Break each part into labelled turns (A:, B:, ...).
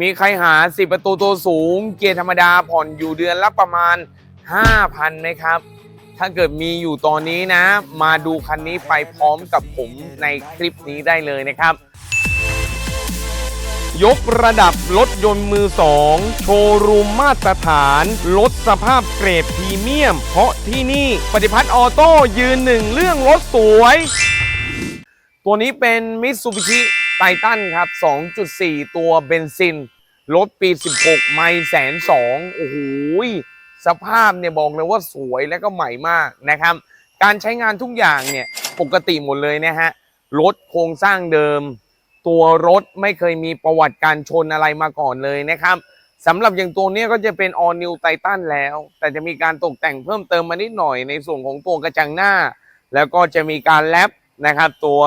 A: มีใครหา 10 ประตูตัวสูง เกียร์ธรรมดาผ่อนอยู่เดือนละประมาณ 5,000ไหมครับ ถ้าเกิดมีอยู่ตอนนี้นะ มาดูคันนี้ไปพร้อมกับผมในคลิปนี้ได้เลยนะครับ ยกระดับรถยนต์มือสองโชว์รูมมาตรฐานลดสภาพเกรดพรีเมียม เพราะที่นี่ปฏิพัฒน์ออโต้ยืนหนึ่งเรื่องรถสวย ตัวนี้เป็นมิตซูบิชิ ไททันครับ 2.4 ตัวเบนซิน รถปี 16 ไม่แสนสองโอ้โหสภาพเนี่ยบอกเลยว่าสวยและก็ใหม่มากนะครับ การใช้งานทุกอย่างเนี่ยปกติหมดเลยนะฮะ รถโครงสร้างเดิม ตัวรถไม่เคยมีประวัติการชนอะไรมาก่อนเลยนะครับสำหรับอย่างตัวนี้ก็จะเป็น All New Titan แล้ว แต่จะมีการตกแต่งเพิ่มเติมมานิดหน่อยในส่วนของตัวกระจังหน้า แล้วก็จะมีการแรปนะครับตัว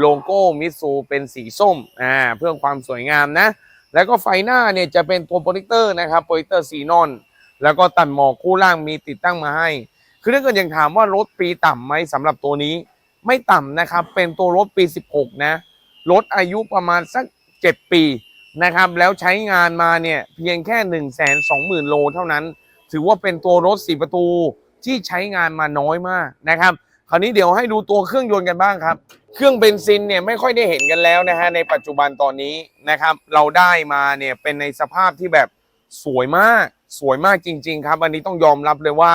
A: โลโก้มิตซูเป็นสีส้มอ่าเพื่อความสวยงามนะ แล้วก็ไฟหน้าเนี่ยจะเป็นตัวโปรเจคเตอร์นะครับโปรเจคเตอร์ซีนอน แล้วก็ตัดหมอกคู่ล่างมีติดตั้งมาให้ คือถ้าเกิดยังถามว่ารถปีต่ำไหมสำหรับตัวนี้ ไม่ต่ำนะครับ เป็นตัวรถปี 16 นะรถอายุประมาณสัก 7 ปีนะครับ แล้วใช้งานมาเนี่ยเพียงแค่ 1 2 0 0 0 0 โลเท่านั้น ถือว่าเป็นตัวรถ 4 ประตูที่ใช้งานมาน้อยมากนะครับ คราวนี้เดี๋ยวให้ดูตัวเครื่องยนต์กันบ้างครับ เครื่องเบนซินเนี่ยไม่ค่อยได้เห็นกันแล้วนะฮะในปัจจุบันตอนนี้นะครับ เราได้มาเนี่ยเป็นในสภาพที่แบบสวยมาก สวยมากจริง ๆ ครับ อันนี้ต้องยอมรับเลยว่า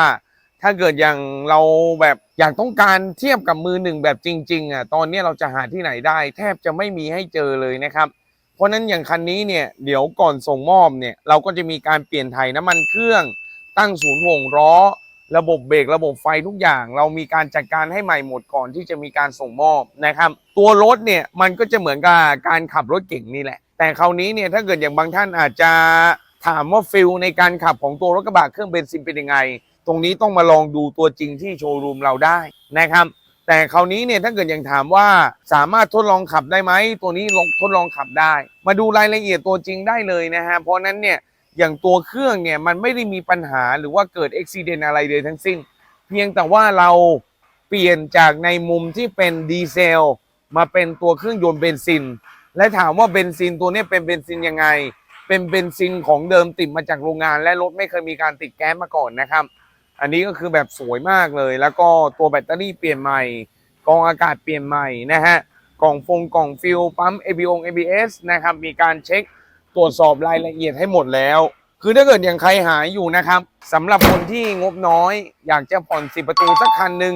A: ถ้าเกิดอย่างเราแบบอยากต้องการเทียบกับมือหนึ่งแบบจริงๆอะตอนนี้เราจะหาที่ไหนได้ แทบจะไม่มีให้เจอเลยนะครับ เพราะฉะนั้นอย่างคันนี้เนี่ยเดี๋ยวก่อนส่งมอบเนี่ยเราก็จะมีการเปลี่ยนถ่ายน้ำมันเครื่องตั้งศูนย์ห่วงล้อ ระบบเบรกระบบไฟทุกอย่าง เรามีการจัดการให้ใหม่หมดก่อนที่จะมีการส่งมอบนะครับ ตัวรถเนี่ยมันก็จะเหมือนกับการขับรถเก่งนี่แหละ แต่คราวนี้เนี่ยถ้าเกิดอย่างบางท่านอาจจะถามว่าฟิลในการขับของตัวรถกระบะเครื่องเบนซินเป็นยังไง ตรงนี้ต้องมาลองดูตัวจริงที่โชว์รูมเราได้นะครับแต่คราวนี้เนี่ยถ้าเกิดยังถามว่าสามารถทดลองขับได้ไหมตัวนี้ลองทดลองขับได้ มาดูรายละเอียดตัวจริงได้เลยนะฮะเพราะนั้นเนี่ย อย่างตัวเครื่องเนี่ยมันไม่ได้มีปัญหาหรือว่าเกิดอุบิเหตุอะไรเลยทั้งสิ้น เพียงแต่ว่าเราเปลี่ยนจากในมุมที่เป็นดีเซลมาเป็นตัวเครื่องยนต์เบนซิน และถามว่าเบนซินตัวนี้เป็นเบนซินยังไง เป็นเบนซินของเดิมติดมาจากโรงงาน และรถไม่เคยมีการติดแก๊สมาก่อนนะครับ อันนี้ก็คือแบบสวยมากเลย แล้วก็ตัวแบตเตอรี่เปลี่ยนใหม่กองอากาศเปลี่ยนใหม่นะฮะกล่องฟงกล่องฟิลปั๊ม ABO ABS นะครับมีการเช็ค ตรวจสอบรายละเอียดให้หมดแล้ว คือถ้าเกิดอย่างใครหายอยู่นะครับสำหรับคนที่งบน้อย อยากจะผ่อนสิประตูสักคันหนึ่ง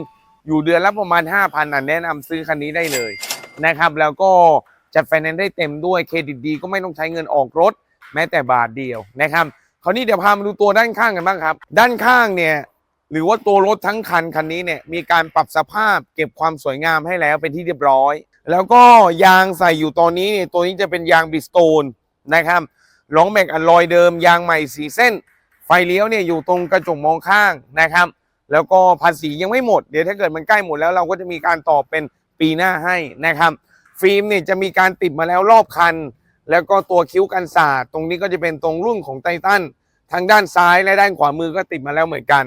A: อยู่เดือนละประมาณ 5,000อะแนะนำซื้อคันนี้ได้เลยนะครับแล้วก็จัดไฟแนนซ์ได้เต็มด้วยเครดิตดีก็ไม่ต้องใช้เงินออกรถ แม้แต่บาทเดียวนะครับคราวนี้เดี๋ยวพามาดูตัวด้านข้างกันบ้างครับ ด้านข้างเนี่ยหรือว่าตัวรถทั้งคันคันนี้เนี่ยมีการปรับสภาพเก็บความสวยงามให้แล้วเป็นที่เรียบร้อย แล้วก็ยางใส่อยู่ตอนนี้เนี่ยตัวนี้จะเป็นยางบิสโตน นะครับล้องแม็กอลลอยเดิมยางใหม่สีเส้น ไฟเลี้ยวเนี่ยอยู่ตรงกระจกมองข้างนะครับ แล้วก็ภาษียังไม่หมดเดี๋ยวถ้าเกิดมันใกล้หมดแล้วเราก็จะมีการต่อเป็นปีหน้าให้นะครับฟิล์มเนี่ยจะมีการติดมาแล้วรอบคัน แล้วก็ตัวคิ้วกันศาสตร์ตรงนี้ก็จะเป็นตรงรุ่นของไททันทางด้านซ้ายและด้านขวามือก็ติดมาแล้วเหมือนกัน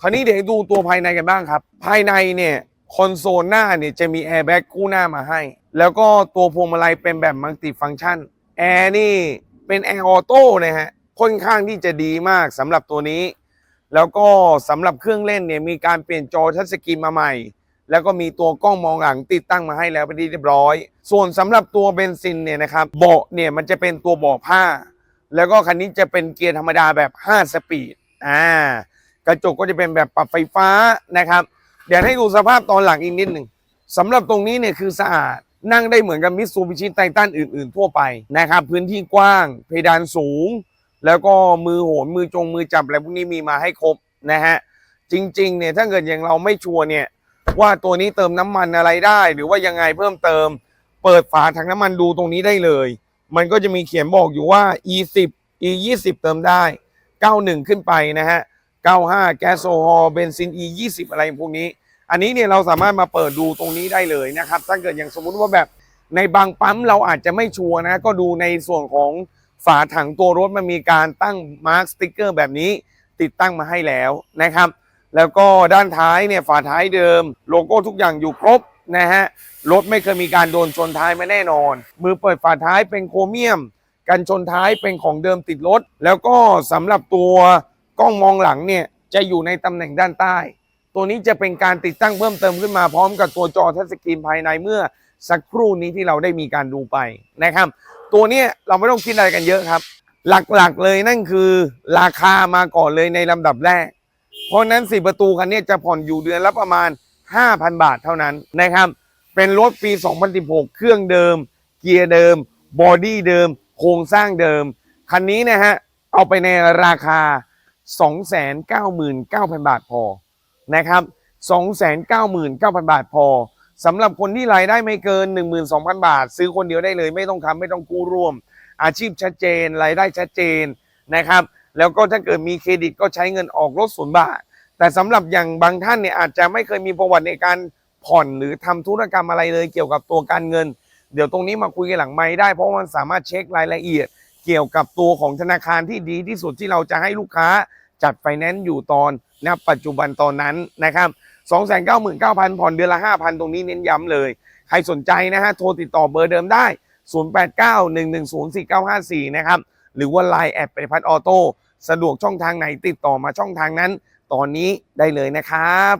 A: คราวนี้เดี๋ยวดูตัวภายในกันบ้างครับ ภายในเนี่ยคอนโซลหน้าเนี่ยจะมีแอร์แบ็กคู่หน้ามาให้ แล้วก็ตัวพวงมาลัยเป็นแบบมัลติฟังก์ชัน แอร์นี่เป็นแอร์ออโต้นะฮะค่อนข้างที่จะดีมากสำหรับตัวนี้ แล้วก็สำหรับเครื่องเล่นเนี่ยมีการเปลี่ยนจอทัชสกรีนมาใหม่ แล้วก็มีตัวกล้องมองหลังติดตั้งมาให้แล้วเป็นที่เรียบร้อย ส่วนสำหรับตัวเบนซินเนี่ยนะครับเบาะเนี่ยมันจะเป็นตัวเบาะผ้า แล้วก็คันนี้จะเป็นเกียร์ธรรมดาแบบ 5 สปีดอ่ากระจกก็จะเป็นแบบปรับไฟฟ้านะครับ เดี๋ยวให้ดูสภาพตอนหลังอีกนิดหนึ่งสำหรับตรงนี้เนี่ยคือสะอาด นั่งได้เหมือนกับมิตซูบิชิไททันอื่น ๆ ทั่วไปนะครับ พื้นที่กว้างเพดานสูง แล้วก็มือโหนมือจงมือจับอะไรพวกนี้มีมาให้ครบนะฮะจริงๆเนี่ยถ้าเกิดอย่างเราไม่ชัวร์เนี่ยว่าตัวนี้เติมน้ำมันอะไรได้ หรือว่ายังไงเพิ่มเติม เปิดฝาถังน้ำมันดูตรงนี้ได้เลย มันก็จะมีเขียนบอกอยู่ว่า e 10 e 20เติมได้ 91 ขึ้นไปนะฮะ95 แก๊สโซฮอล์เบนซิน e 20อะไรพวกนี้ อันนี้เนี่ยเราสามารถมาเปิดดูตรงนี้ได้เลยนะครับ ถ้าเกิดอย่างสมมุติว่าแบบในบางปั๊มเราอาจจะไม่ชัวร์นะ ก็ดูในส่วนของฝาถังตัวรถมันมีการตั้งมาร์คสติ๊กเกอร์แบบนี้ติดตั้งมาให้แล้วนะครับ แล้วก็ด้านท้ายเนี่ยฝาท้ายเดิม โลโก้ทุกอย่างอยู่ครบนะฮะรถไม่เคยมีการโดนชนท้ายมาแน่นอน มือเปิดฝาท้ายเป็นโครเมียม กันชนท้ายเป็นของเดิมติดรถ แล้วก็สำหรับตัวกล้องมองหลังเนี่ยจะอยู่ในตำแหน่งด้านใต้ ตัวนี้จะเป็นการติดตั้งเพิ่มเติมขึ้นมาพร้อมกับตัวจอทัชสกรีนภายในเมื่อสักครู่นี้ที่เราได้มีการดูไปนะครับ ตัวนี้เราไม่ต้องคิดอะไรกันเยอะครับ หลักๆเลยนั่นคือราคามาก่อนเลยในลำดับแรก เพราะนั้นสี่ประตูคันนี้จะผ่อนอยู่เดือนละประมาณ 5,000 บาทเท่านั้นนะครับ เป็นรถปี 2016 เครื่องเดิม เกียร์เดิม บอดี้เดิม โครงสร้างเดิม คันนี้นะฮะเอาไปในราคา 299,000 บาทพอ นะครับ299,000 บาทพอสำหรับคนที่รายได้ไม่เกิน 12,000 บาท ซื้อคนเดียวได้เลย ไม่ต้องทำไม่ต้องกู้ร่วม อาชีพชัดเจน รายได้ชัดเจนนะครับ แล้วก็ถ้าเกิดมีเครดิตก็ใช้เงินออกรถศูนย์บาท แต่สำหรับอย่างบางท่านเนี่ยอาจจะไม่เคยมีประวัติในการผ่อนหรือทำธุรกรรมอะไรเลยเกี่ยวกับตัวการเงิน เดี๋ยวตรงนี้มาคุยกันหลังไม่ได้เพราะมันสามารถเช็ครายละเอียด เกี่ยวกับตัวของธนาคารที่ดีที่สุดที่เราจะให้ลูกค้า จัดไฟแนนซ์อยู่ตอนณปัจจุบันตอนนั้นนะครับ299,000ผ่อนเดือนละ 5,000 ตรงนี้เน้นย้ำเลย ใครสนใจนะฮะโทรติดต่อเบอร์เดิมได้ 0891104954 นะครับ หรือว่า Line แอดปริพัฒน์ออโต้สะดวกช่องทางไหนติดต่อมาช่องทางนั้น ตอนนี้ได้เลยนะครับ